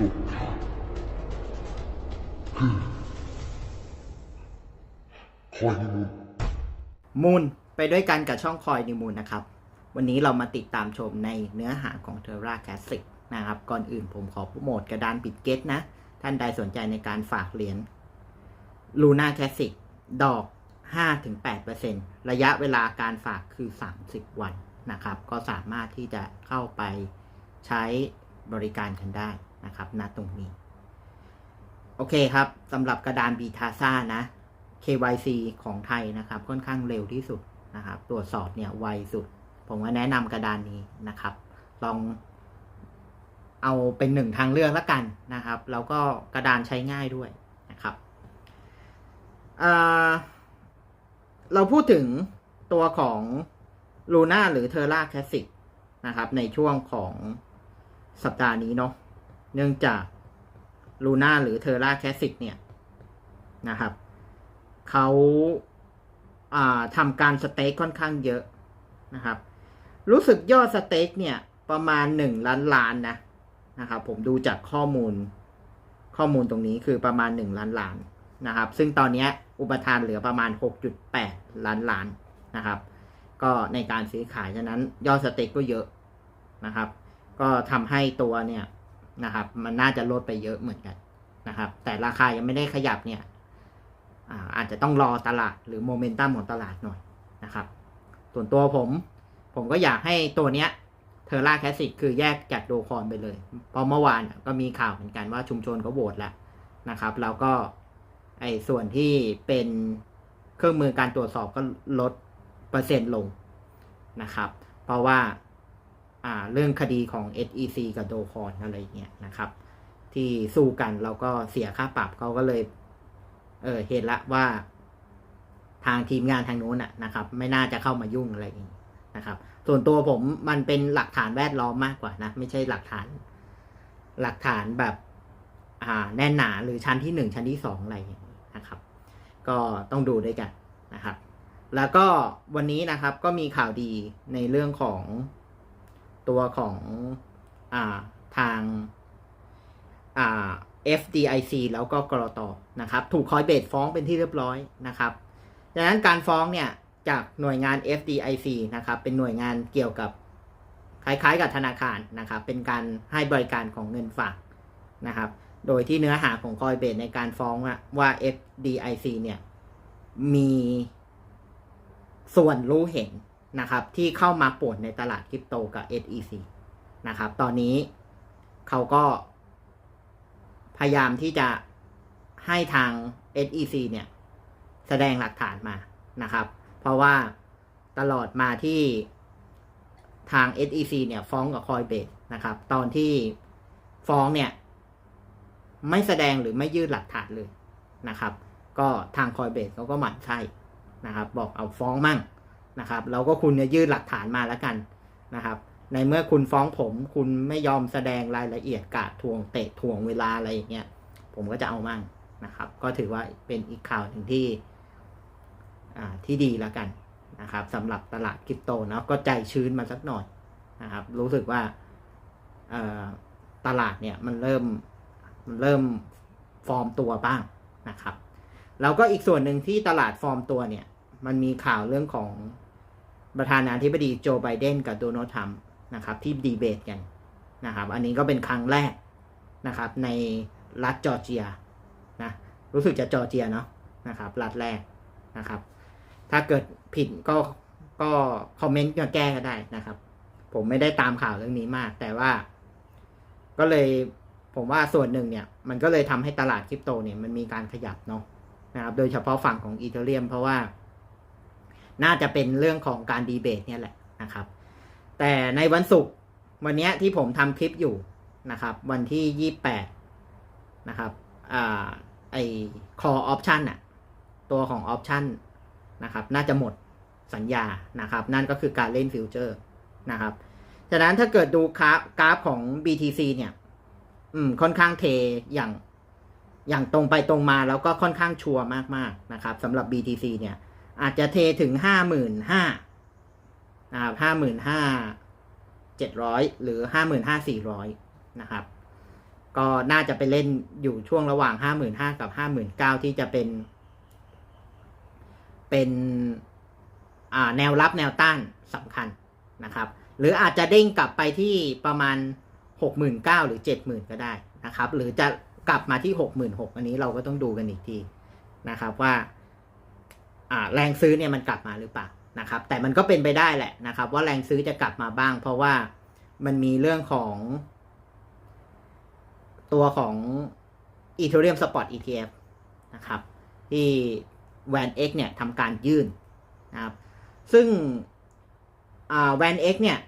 สุดท้ายคือคอยนิมูลมูลไปด้วยกันกับช่องคอยนิมูลนะครับ วันนี้เรามาติดตามชมในเนื้อหาของ Terra Classic นะครับ ก่อนอื่นผมขอโปรโมทกระดานปิดเก็ตนะ ท่านใดสนใจในการฝากเหรียญ Luna Classic ดอก 5-8%ระยะเวลาการฝากคือ 30 วันนะครับ ก็สามารถที่จะเข้าไปใช้บริการกันได้ นะครับณตรงนี้ โอเคครับสำหรับกระดานบีทาซ่านะ KYC ของไทยนะครับ ค่อนข้างเร็วที่สุดนะครับ ตรวจสอบเนี่ยไวสุด ผมก็แนะนำกระดานนี้นะครับ ลองเอาเป็นหนึ่งทางเลือกแล้วกันนะครับ แล้วก็กระดานใช้ง่ายด้วยนะครับเเราพูดถึงตัวของ Luna หรือ Terra Classic นะครับ ในช่วงของสัปดาห์นี้เนาะ เนื่องจาก Luna หรือ Terra Classic เนี่ยนะครับเขาอ่าทำการสเต็กค่อนข้างเยอะนะครับ รู้สึกยอดสเต็กเนี่ยประมาณหนึ่งล้านล้านนะนะครับผมดูจากข้อมูลข้อมูลตรงนี้คือประมาณหนึ่งล้านล้านนะครับ ซึ่งตอนนี้อุปทานเหลือประมาณ 6.8 ล้านล้านนะครับ ก็ในการซื้อขายฉะนั้นยอดสเต็กก็เยอะนะครับ ก็ทำให้ตัวเนี่ย นะครับ มันน่าจะลดไปเยอะเหมือนกันนะครับ แต่ราคายังไม่ได้ขยับเนี่ยอาจจะต้องรอตลาดหรือโมเมนตัมของตลาดหน่อยนะครับ ส่วนตัวผม ผมก็อยากให้ตัวเนี้ยเทอร่าแคสสิกคือแยกจากโดคอนไปเลย เพราะเมื่อวานก็มีข่าวเหมือนกันว่าชุมชนเขาโหวตแล้วนะครับ แล้วก็ไอ้ส่วนที่เป็นเครื่องมือการตรวจสอบก็ลดเปอร์เซ็นต์ลงนะครับ เพราะว่า เรื่องคดีของ SEC กับโดคอนอะไรเงี้ยนะครับ ที่สู้กันแล้วก็เสียค่าปรับเขาก็เลย เออเห็นละว่า ทางทีมงานทางนู้นน่ะนะครับ ไม่น่าจะเข้ามายุ่งอะไรอย่างนี้นะครับ ส่วนตัวผมมันเป็นหลักฐานแวดล้อมมากกว่านะ ไม่ใช่หลักฐาน หลักฐานแบบ อ่า แน่นหนาหรือชั้นที่หนึ่งชั้นที่สองอะไรอย่างนี้นะครับ ก็ต้องดูด้วยกันนะครับ แล้วก็วันนี้นะครับก็มีข่าวดีในเรื่องของ ตัวของอ่าทางอ่า FDIC แล้วก็กรตนะครับ ถูกคอยเบสฟ้องเป็นที่เรียบร้อยนะครับดังนั้นการฟ้องเนี่ยจากหน่วยงาน FDIC นะครับ เป็นหน่วยงานเกี่ยวกับคล้ายๆ กับธนาคารนะครับ เป็นการให้บริการของเงินฝากนะครับ โดยที่เนื้อหาของคอยเบสในการฟ้องว่า FDIC เนี่ยมีส่วนรู้เห็น นะครับที่เข้ามาป่วนในตลาดคริปโตกับ SEC นะครับตอนนี้เขาก็พยายามที่จะให้ทาง SEC เนี่ยแสดงหลักฐานมานะครับ เพราะว่าตลอดมาที่ทาง SEC เนี่ยฟ้องกับ Coinbase นะครับ ตอนที่ฟ้องเนี่ยไม่แสดงหรือไม่ยื่นหลักฐานเลยนะครับ ก็ทาง Coinbase เขาก็หมั่นไส้นะครับ บอกเอาฟ้องมั่ง นะครับแล้วก็คุณเนี่ยยื่นหลักฐานมาแล้วกันนะครับ ในเมื่อคุณฟ้องผม คุณไม่ยอมแสดงรายละเอียดกาดทวงเตะทวงเวลาอะไรอย่างเงี้ยผมก็จะเอามั่งนะครับ ก็ถือว่าเป็นอีกข่าวหนึ่งที่อ่าที่ดีแล้วกันนะครับสำหรับตลาดคริปโตนะก็ใจชื้นมาสักหน่อยนะครับ รู้สึกว่าตลาดเนี่ยมันเริ่มมันเริ่มฟอร์มตัวบ้างนะครับแล้วก็อีกส่วนหนึ่งที่ตลาดฟอร์มตัวเนี่ย มันมีข่าวเรื่องของประธานาธิบดีโจไบเดนกับโดนัลด์ทรัมป์นะครับ ที่ดีเบตกันนะครับ อันนี้ก็เป็นครั้งแรกนะครับ ในรัฐจอร์เจียนะรู้สึกจะจอร์เจียเนาะนะครับ รัฐแรกนะครับ ถ้าเกิดผิดก็ก็คอมเมนต์มาแก้ก็ได้นะครับ ผมไม่ได้ตามข่าวเรื่องนี้มาก แต่ว่า ก็เลยผมว่าส่วนหนึ่งเนี่ย มันก็เลยทำให้ตลาดคริปโตเนี่ยมันมีการขยับเนาะนะครับ โดยเฉพาะฝั่งของอีเทเรียม เพราะว่า น่าจะเป็นเรื่องของการดีเบตเนี่ยแหละนะครับ แต่ในวันศุกร์วันเนี้ยที่ผมทำคลิปอยู่นะครับ วันที่ยี่แปดนะครับอ่าไอ call option อะตัวของ option นะครับ น่าจะหมดสัญญานะครับ นั่นก็คือการเล่นฟิวเจอร์นะครับฉะนั้นถ้าเกิดดูกราฟกราฟของ BTC เนี่ย อืม ค่อนข้างเทอย่าง อย่างตรงไปตรงมาแล้วก็ค่อนข้างชัวร์มาก ๆ นะครับสำหรับ BTC เนี่ย อาจจะเทถึงห้าหมื่นห้านะครับห้าหมื่นห้าเจ็ดร้อยหรือห้าหมื่นห้าสี่ร้อยนะครับ ก็น่าจะไปเล่นอยู่ช่วงระหว่างห้าหมื่นห้ากับห้าหมื่นเก้าที่จะเป็น เป็นอ่าแนวรับแนวต้านสำคัญนะครับ หรืออาจจะเด้งกลับไปที่ประมาณหกหมื่นเก้าหรือเจ็ดหมื่นก็ได้นะครับ หรือจะกลับมาที่หกหมื่นหกอันนี้เราก็ต้องดูกันอีกทีนะครับว่า แรงซื้อเนี่ยมันกลับมาหรือเปล่านะครับ แต่มันก็เป็นไปได้แหละนะครับ ว่าแรงซื้อจะกลับมาบ้าง เพราะว่ามันมีเรื่องของ ตัวของ Ethereum Spot ETF นะครับ ที่ Van X เนี่ยทำการยื่นนะครับ ซึ่งอ่า Van X เนี่ย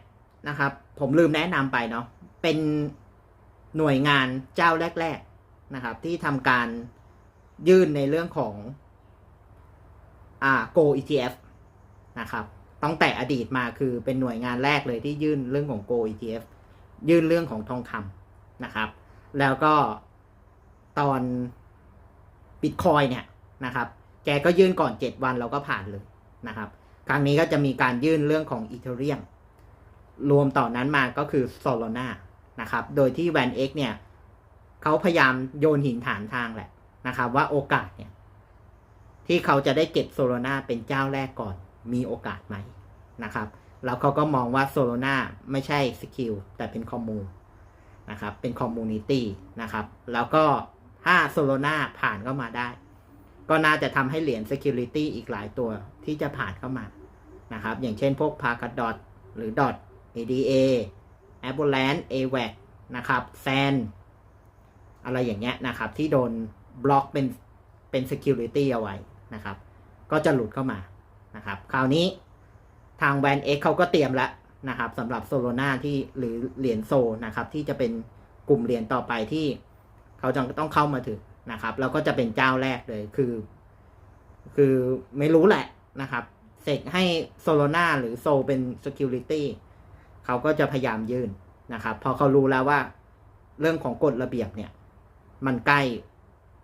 นะครับ ผมลืมแนะนำไปเนาะเป็นหน่วยงานเจ้าแรก ๆนะครับ ที่ทำการยื่นในเรื่องของ อ่า Go ETF นะครับตั้งแต่อดีตมาคือเป็นหน่วยงานแรกเลยที่ยื่นเรื่องของ Go ETF ยื่นเรื่องของทองคำนะครับ แล้วก็ตอนบิตคอยเนี่ยนะครับ แกก็ยื่นก่อน 7 วันเราก็ผ่านเลยนะครับ ครั้งนี้ก็จะมีการยื่นเรื่องของอีเทเรียมรวมต่อนนั้นมาก็คือ Solana นะครับ โดยที่ Van X เนี่ยเขาพยายามโยนหินฐานทางแหละนะครับ ว่าโอกาสเนี่ย ที่เขาจะได้เก็บโซโลนาเป็นเจ้าแรกก่อนมีโอกาสไหมนะครับ แล้วเขาก็มองว่าโซโลนาไม่ใช่สกิลแต่เป็นคอมมูนะครับเป็นคอมมูนิตี้นะครับ แล้วก็ถ้าโซโลนาผ่านเข้ามาได้ ก็น่าจะทำให้เหรียญ Security อีกหลายตัวที่จะผ่านเข้ามานะครับ อย่างเช่นพวก p a r k a d o t หรือ Dot ADA a v a l a n c e AVAX นะครับ SAN อะไรอย่างเงี้ยนะครับ ที่โดนบล็อกเป็นเป็น Security เอาไว้ นะครับ ก็จะหลุดเข้ามานะครับ คราวนี้ทางแวน X เขาก็เตรียมแล้วนะครับสำหรับโซโลนาที่หรือเหรียญโซนะครับ ที่จะเป็นกลุ่มเหรียญต่อไปที่เขาจะต้องเข้ามาถึงนะครับแล้วก็จะเป็นเจ้าแรกเลยคือ คือไม่รู้แหละนะครับเสกให้โซโลนาหรือโซเป็น Security เขาก็จะพยายามยื่นนะครับ พอเขารู้แล้วว่าเรื่องของกฎระเบียบเนี่ย มันใกล้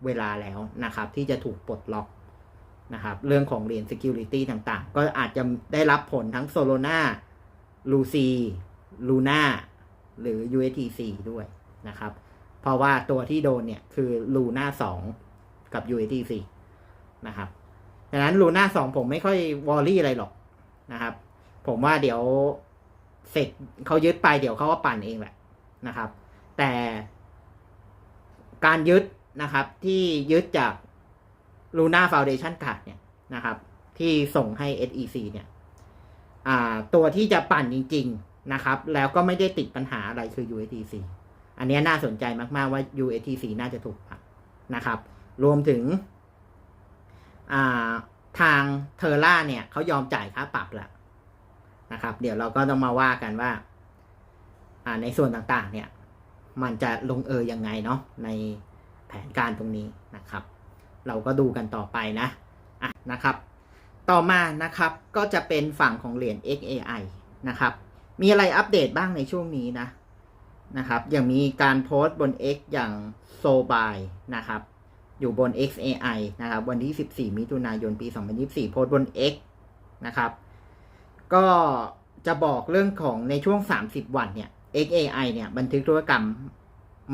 เวลาแล้วนะครับ ที่จะถูกปลดล็อก นะครับ เรื่องของเหรียญ Security ต่างๆ ก็อาจจะได้รับผลทั้ง Solana Lucy Luna หรือ USTC ด้วยนะครับ เพราะว่าตัวที่โดนเนี่ยคือ Luna 2 กับ USTC นะครับดังนั้น Luna 2 ผมไม่ค่อยวอรี่อะไรหรอกนะครับ ผมว่าเดี๋ยวเสร็จเขายึดไปเดี๋ยวเขาก็ปั่นเองแหละนะครับ แต่การยึดนะครับที่ยึดจาก Luna Foundation Card เนี่ยนะครับ ที่ส่งให้ SEC เนี่ยตัวที่จะปั่นจริง ๆนะครับ แล้วก็ไม่ได้ติดปัญหาอะไรคือ USDC อันนี้น่าสนใจมาก ๆ ว่า USDC น่าจะถูกปั่นนะครับ รวมถึงทางเทอร่าเนี่ยเขายอมจ่ายค่าปรับแล้วนะครับ เดี๋ยวเราก็ต้องมาว่ากันว่าอ่าในส่วนต่างๆ เนี่ย มันจะลงเอยยังไงเนาะในแผนการตรงนี้นะครับ เราก็ดูกันต่อไปนะอะนะครับ ต่อมานะครับก็จะเป็นฝั่งของเหรียญ XAI นะครับ มีอะไรอัปเดตบ้างในช่วงนี้นะนะครับ อย่างมีการโพสต์บน X อย่าง s o b y นะครับ อยู่บน XAI นะครับ วันที่ 14 มิถุนายน ปี 2024 โพสต์บน X นะครับ ก็จะบอกเรื่องของในช่วง 30 วันเนี่ย XAI เนี่ย บันทึกธุรกรรม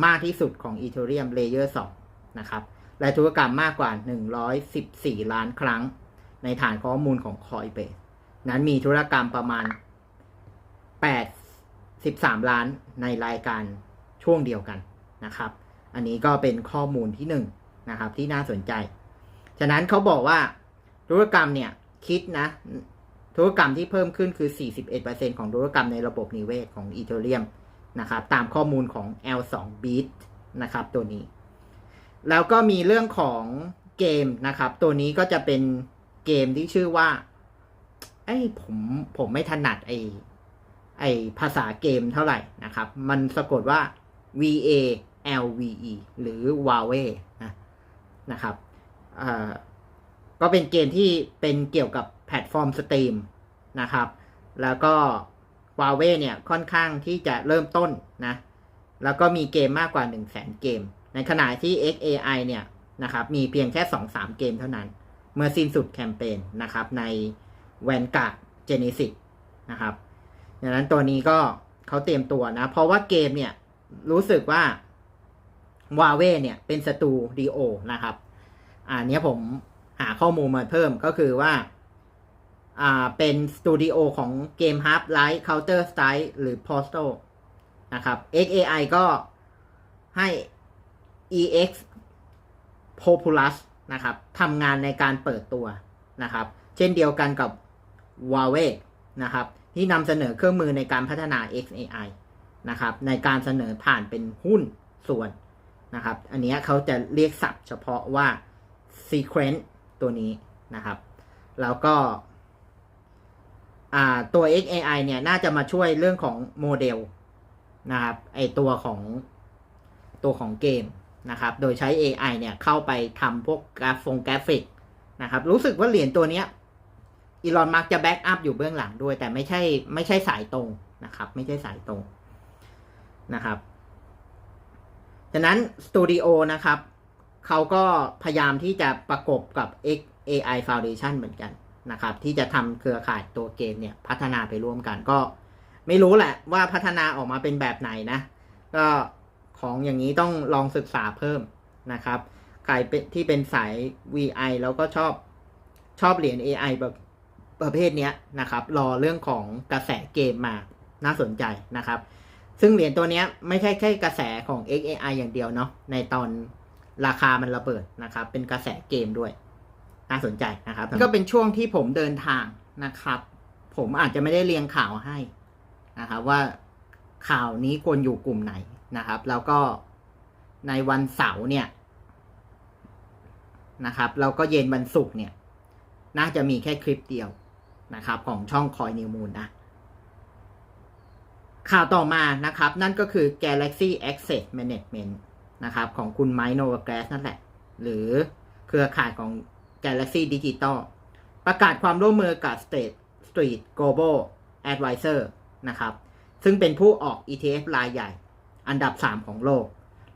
มากที่สุดของ Ethereum Layer 2 นะครับ และธุรกรรมมากกว่า 114 ล้านครั้ง ในฐานข้อมูลของ Coinbase นั้นมีธุรกรรมประมาณ83ล้านในรายการช่วงเดียวกันนะครับ อันนี้ก็เป็นข้อมูลที่1นนะครับที่น่าสนใจ ฉะนั้นเขาบอกว่าธุรกรรมเนี่ยคิดนะธุรกรรมที่เพิ่มขึ้นคือ 41%ของธุรกรรมในระบบนิเวศของ Ethereum นะครับ ตามข้อมูลของ L2 Beat นะครับ ตัวนี้ แล้วก็มีเรื่องของเกมนะครับ ตัวนี้ก็จะเป็นเกมที่ชื่อว่าไอ้ผมผมไม่ถนัดไอ้ไอ้ภาษาเกมเท่าไหร่นะครับ มันสะกดว่า V A L V E หรือ w a w e นะนะครับก็เป็นเกมที่เป็นเกี่ยวกับแพลตฟอร์มสตรีมนะครับ แล้วก็ w a w e เนี่ยค่อนข้างที่จะเริ่มต้นนะ แล้วก็มีเกมมากกว่า 1 0 0 0 0แสนเกม ในขณะที่ XAI เนี่ยนะครับมีเพียงแค่ 2-3 เกมเท่านั้น เมื่อสิ้นสุดแคมเปญนะครับใน Vanguard Genesis นะครับดังนั้นตัวนี้ก็เขาเตรียมตัวนะ เพราะว่าเกมเนี่ยรู้สึกว่าวาเว่เนี่ยเป็นสตูดิโอนะครับอันนี้ผมหาข้อมูลมาเพิ่มก็คือว่าอ่าเป็นสตูดิโอของเกม Half Life Counter Strike หรือ Postal นะครับ XAI ก็ให้ EX Populus นะครับทำงานในการเปิดตัวนะครับ เช่นเดียวกันกับ Huawei นะครับที่นำเสนอเครื่องมือในการพัฒนา XAI นะครับในการเสนอผ่านเป็นหุ้นส่วนนะครับ อันนี้เขาจะเรียกศัพท์เฉพาะว่า sequence ตัวนี้นะครับ แล้วก็ตัว XAI เนี่ยน่าจะมาช่วยเรื่องของโมเดลนะครับไอตัวของตัวของเกม นะครับ โดยใช้ AI เนี่ยเข้าไปทำพวกกราฟงกราฟิกนะครับ รู้สึกว่าเหรียญตัวเนี้ยอีลอนมักจะแบ็กอัพอยู่เบื้องหลังด้วย แต่ไม่ใช่ไม่ใช่สายตรงนะครับ ไม่ใช่สายตรงนะครับฉะนั้นสตูดิโอนะครับเขาก็พยายามที่จะประกบกับ XAI Foundation เหมือนกันนะครับ ที่จะทำเครือข่ายตัวเกมเนี่ยพัฒนาไปร่วมกันก็ ไม่รู้แหละว่าพัฒนาออกมาเป็นแบบไหนนะ ก็ ของอย่างนี้ต้องลองศึกษาเพิ่มนะครับใครเป็นที่เป็นสาย VI แล้วก็ชอบชอบเหรียญ AI แบบประเภทเนี้ยนะครับ รอเรื่องของกระแสเกมมาน่าสนใจนะครับ ซึ่งเหรียญตัวเนี้ยไม่ใช่แค่กระแสของ XAI อย่างเดียวเนาะในตอนราคามันระเบิดนะครับ เป็นกระแสเกมด้วย น่าสนใจนะครับ ก็เป็นช่วงที่ผมเดินทางนะครับ ผมอาจจะไม่ได้เรียงข่าวให้นะครับว่าข่าวนี้ควรอยู่กลุ่มไหน นะครับ แล้วก็ในวันเสาร์เนี่ยนะครับ แล้วก็เย็นวันศุกร์เนี่ย น่าจะมีแค่คลิปเดียวนะครับ ของช่องคอยนิวมูลนะข่าวต่อมานะครับ นั่นก็คือ Galaxy Access Management นะครับ ของคุณไมโนว g ก a s นั่นแหละ หรือเครือข่ายของ Galaxy Digital ประกาศความร่วมมือกับ State Street Global Advisor นะครับ ซึ่งเป็นผู้ออก ETF รายใหญ่ อันดับ 3 ของโลก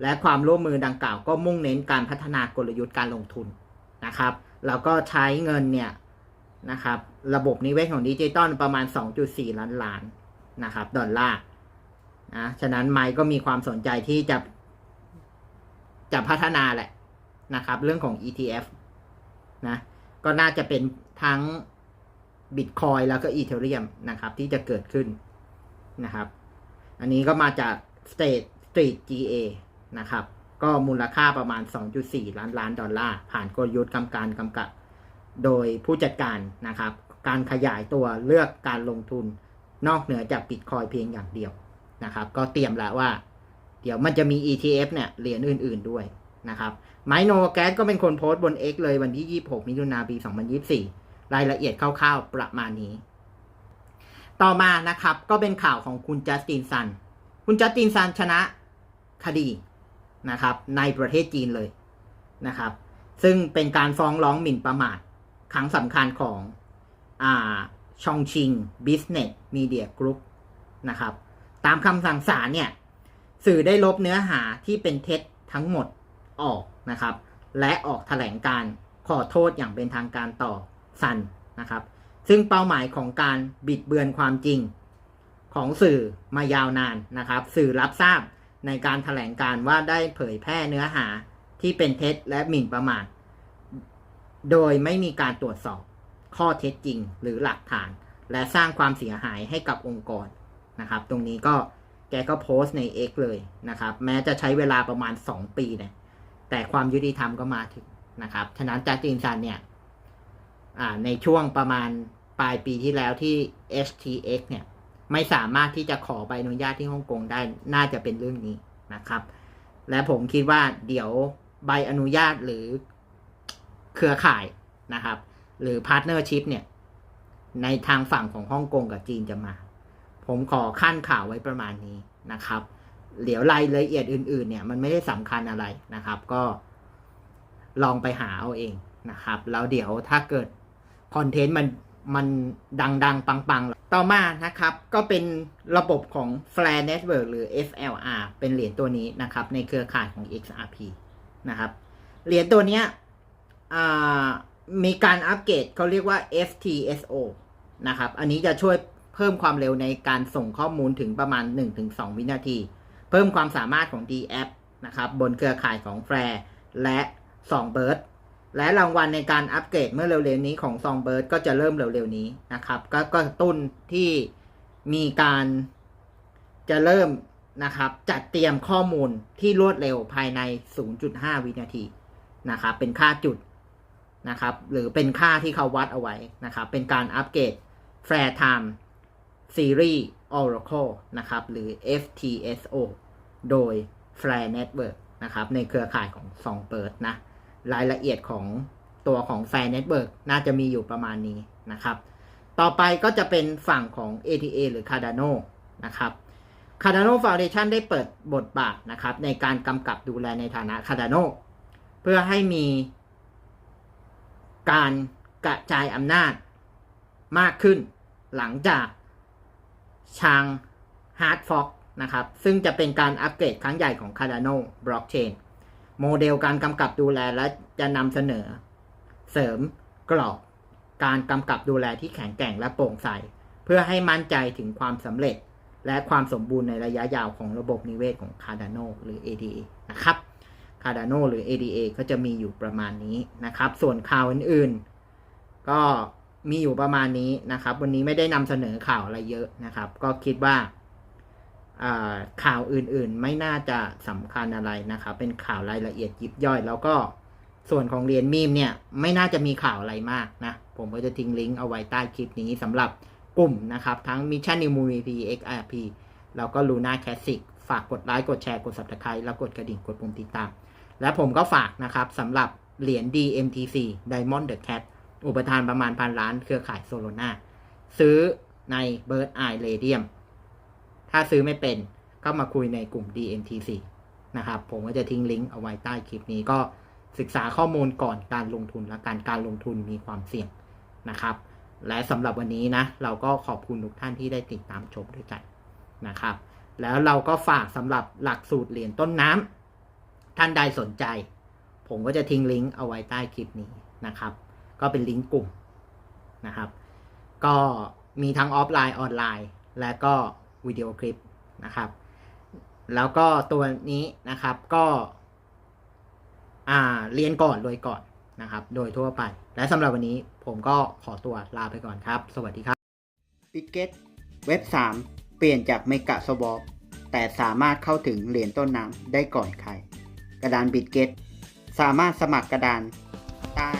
และความร่วมมือดังกล่าวก็มุ่งเน้นการพัฒนากลยุทธ์การลงทุนนะครับ แล้วก็ใช้เงินเนี่ยนะครับระบบนิเวศของดิจิตอลประมาณ 2.4 ล้านล้านนะครับดอลลาร์นะฉะนั้นไมค์ก็มีความสนใจที่จะจะพัฒนาแหละนะครับเรื่องของ ETF นะก็น่าจะเป็นทั้ง Bitcoin แล้วก็ Ethereum นะครับที่จะเกิดขึ้นนะครับ อันนี้ก็มาจาก State Street GA นะครับ ก็มูลค่าประมาณ 2.4 ล้านล้านดอลลาร์ ผ่านกลยุทธ์กำการกำกับ โดยผู้จัดการนะครับ การขยายตัวเลือกการลงทุนนอกเหนือจาก Bitcoin เพียงอย่างเดียวนะครับ ก็เตรียมแล้วว่า เดี๋ยวมันจะมี ETF เนี่ยเหรียญอื่น ๆด้วยนะครับไมโนแกสก็เป็นคนโพสต์บน X เลยวันที่ 26 มิถุนายนปี 2024 รายละเอียดคร่าวๆ ประมาณนี้ ต่อมานะครับก็เป็นข่าวของคุณจัสตินซัน คุณจัสตินซันชนะคดีนะครับ ในประเทศจีนเลยนะครับ ซึ่งเป็นการฟ้องร้องหมิ่นประมาทครั้งสำคัญของอ่าชองชิงบิสเนสมีเดียกรุ๊ปนะครับ ตามคำสั่งศาลเนี่ย สื่อได้ลบเนื้อหาที่เป็นเท็จทั้งหมดออกนะครับ และออกแถลงการขอโทษอย่างเป็นทางการต่อซันนะครับ ซึ่งเป้าหมายของการบิดเบือนความจริง ของสื่อมายาวนานนะครับ สื่อรับทราบในการถแถลงการว่าได้เผยแพร่เนื้อหาที่เป็นเท็จและหมิ่นประมาทโดยไม่มีการตรวจสอบข้อเท็จจริงหรือหลักฐาน และสร้างความเสียหายให้กับองค์กรนะครับ ตรงนี้ก็แกก็โพสต์ใน X เลยนะครับ แม้จะใช้เวลาประมาณ 2 ปีเนี่ยแต่ความยุติธรรมก็มาถึงนะครับ ฉะนั้นจัสตินซันเนี่ยในช่วงประมาณปลายปีที่แล้วที่ HTX เนี่ย ไม่สามารถที่จะขอใบอนุญาตที่ฮ่องกงได้น่าจะเป็นเรื่องนี้นะครับ และผมคิดว่าเดี๋ยวใบอนุญาตหรือเครือข่ายนะครับ หรือพาร์ทเนอร์ชิพเนี่ย ในทางฝั่งของฮ่องกงกับจีนจะมา ผมขอขั้นข่าวไว้ประมาณนี้นะครับเดี๋ยวรายละเอียดอื่นๆเนี่ยมันไม่ได้สำคัญอะไรนะครับ ก็ลองไปหาเอาเองนะครับ แล้วเดี๋ยวถ้าเกิดคอนเทนต์มัน มันดังๆ ปังๆ ต่อมานะครับ ก็เป็นระบบของ Flare Network หรือ FLR เป็นเหรียญตัวนี้นะครับ ในเครือข่ายของ XRP นะครับ เหรียญตัวเนี้ยมีการอัปเกรดเขาเรียกว่า FTSO นะครับ อันนี้จะช่วยเพิ่มความเร็วในการส่งข้อมูลถึงประมาณ 1-2 วินาที เพิ่มความสามารถของ DApp นะครับ บนเครือข่ายของแฟร์และซองเบิร์ด และรางวัลในการอัปเกรดเมื่อเร็วๆนี้ของซองเบิร์ดก็จะเริ่มเร็วๆนี้นะครับก็ก็กระตุ้นที่มีการจะเริ่มนะครับจัดเตรียมข้อมูลที่รวดเร็วภายใน 0.5 วินาทีนะครับเป็นค่าจุดนะครับหรือเป็นค่าที่เขาวัดเอาไว้นะครับเป็นการอัปเกรด Fair Time Series Oracle นะครับหรือ FTSO โดย Fair Network นะครับในเครือข่ายของ s o n g b i r d นะ รายละเอียดของตัวของ Fair Network น่าจะมีอยู่ประมาณนี้นะครับ ต่อไปก็จะเป็นฝั่งของ ATA หรือ Cardano นะครับ Cardano Foundation ได้เปิดบทบาทนะครับ ในการกำกับดูแลในฐานะ Cardano เพื่อให้มีการกระจายอำนาจมากขึ้น หลังจากชาง Hard Fork นะครับ ซึ่งจะเป็นการอัปเกรดครั้งใหญ่ของ Cardano Blockchain โมเดลการกำกับดูแลและจะนำเสนอ เสริมกรอบ การกำกับดูแลที่แข็งแกร่งและโปร่งใส เพื่อให้มั่นใจถึงความสำเร็จ และความสมบูรณ์ในระยะยาวของระบบนิเวศของ Cardano หรือ ADA นะครับ Cardano หรือ ADA ก็จะมีอยู่ประมาณนี้นะครับ ส่วนข่าวอื่นๆ ก็มีอยู่ประมาณนี้นะครับ วันนี้ไม่ได้นำเสนอข่าวอะไรเยอะนะครับ ก็คิดว่าอ่า ข่าวอื่นๆ ไม่น่าจะสำคัญอะไรนะครับ เป็นข่าวรายละเอียดยิบย่อย แล้วก็ส่วนของเรียนมีมเนี่ยไม่น่าจะมีข่าวอะไรมากนะ ผมก็จะทิ้งลิงก์เอาไว้ใต้คลิปนี้สำหรับกลุ่มนะครับ ทั้ง Mission New Movie P XRP แล้วก็ Luna Classic ฝากกดไลค์ กดแชร์ กด Subscribe แล้วกดกระดิ่ง กดปุ่มติดตาม และผมก็ฝากนะครับสำหรับเหรียญ DMTC Diamond the Cat อุปทานประมาณพันล้านเครือข่ายโซโลนาซื้อใน Bird Eye Radium ถ้าซื้อไม่เป็นก็มาคุยในกลุ่ม DMTC นะครับ ผมก็จะทิ้งลิงก์เอาไว้ใต้คลิปนี้ก็ศึกษาข้อมูลก่อนการลงทุนและการการลงทุนมีความเสี่ยงนะครับ และสำหรับวันนี้นะ เราก็ขอบคุณทุกท่านที่ได้ติดตามชมด้วยกันนะครับ แล้วเราก็ฝากสำหรับหลักสูตรเหรียญต้นน้ำท่านใดสนใจ ผมก็จะทิ้งลิงก์เอาไว้ใต้คลิปนี้นะครับ ก็เป็นลิงก์กลุ่มนะครับ ก็มีทั้งออฟไลน์ออนไลน์ และก็ วิดีโอคลิปนะครับ แล้วก็ตัวนี้นะครับก็อ่าเรียนก่อนรวยก่อนนะครับ โดยทั่วไป และสำหรับวันนี้ผมก็ขอตัวลาไปก่อนครับ สวัสดีครับ ปิเก็ตเว็บ 3 เปลี่ยนจากเมกะสวอปแต่สามารถเข้าถึงเหรียญต้นน้ำได้ก่อนใคร กระดานบิตเก็ตสามารถสมัครกระดานใต้